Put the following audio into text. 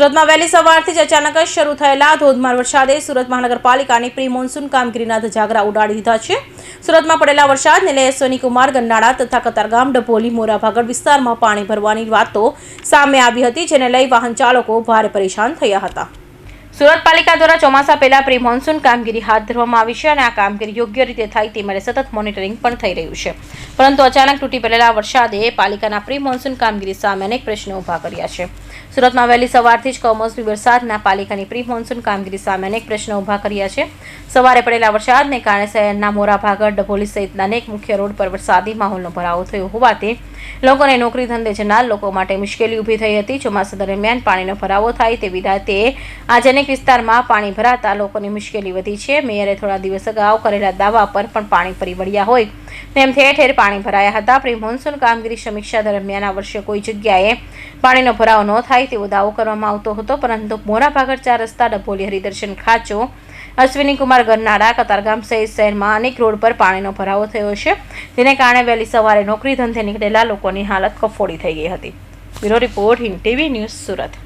સુરતમાં વહેલી સવારથી જ અચાનક જ શરૂ થયેલા ધોધમાર વરસાદે સુરત મહાનગરપાલિકાની પ્રી મોન્સૂન કામગીરીના ધજાગરા ઉડાડી દીધા છે. સુરતમાં પડેલા વરસાદને લઈ સોનીકુમાર કુમાર ગન્નાળા તથા કતારગામ, ડભોલી મોરાભાગળ વિસ્તારમાં પાણી ભરવાની વાતો સામે આવી હતી, જેને લઈ વાહન ચાલકો ભારે પરેશાન થયા હતા. સુરત પાલિકા દ્વારા ચોમાસા પહેલા પ્રી મોન્સૂન કામગીરી હાથ ધરવામાં આવી છે અને આ કામગીરી યોગ્ય રીતે થાય તે માટે સતત મોનિટરિંગ પણ થઈ રહ્યું છે. પરંતુ અચાનક તૂટી પડેલા વરસાદે પાલિકાના પ્રી મોન્સૂન કામગીરી સામે અનેક પ્રશ્નો ઊભા કર્યા છે. સુરતમાં વહેલી સવારથી જ કમોસમી વરસાદના પાલિકાની પ્રી મોન્સૂન કામગીરી સામે અનેક પ્રશ્નો ઊભા કર્યા છે. સવારે પડેલા વરસાદને કારણે શહેરના મોરાભાગર, ડભોલી સહિતના અનેક મુખ્ય રોડ પર વરસાદી માહોલનો ભરાવો થયો હોવાથી લોકોને નોકરી ધંધે જનાર લોકો માટે મુશ્કેલી ઊભી થઈ હતી. ચોમાસા દરમિયાન પાણીનો ભરાવો થાય તેવી રાતે આજે અનેક વિસ્તારમાં પાણી ભરાતા લોકોની મુશ્કેલી વધી છે. મેયરે થોડા દિવસ અગાઉ કરેલા દાવા પર પણ પાણી ફરી વળ્યા હોય. તેમ ઠેર ઠેર પાણી ભરાયા હતા. પ્રી મોન્સૂન કામગીરી સમીક્ષા દરમિયાન આ વર્ષે કોઈ જગ્યાએ પાણીનો ભરાવો ન થાય તેવો દાવો કરવામાં આવતો હતો. પરંતુ મોરા ભાગળ ચાર રસ્તા ડભોલી હરિદર્શન ખાચો અશ્વિની કુમાર ગરનાળા કતારગામ સહિત શહેરમાં અનેક રોડ પર પાણીનો ભરાવો થયો છે. જેને કારણે વહેલી સવારે નોકરી ધંધે નીકળેલા લોકોની હાલત કફોડી થઈ ગઈ હતી. Bureau report Hind TV news Surat.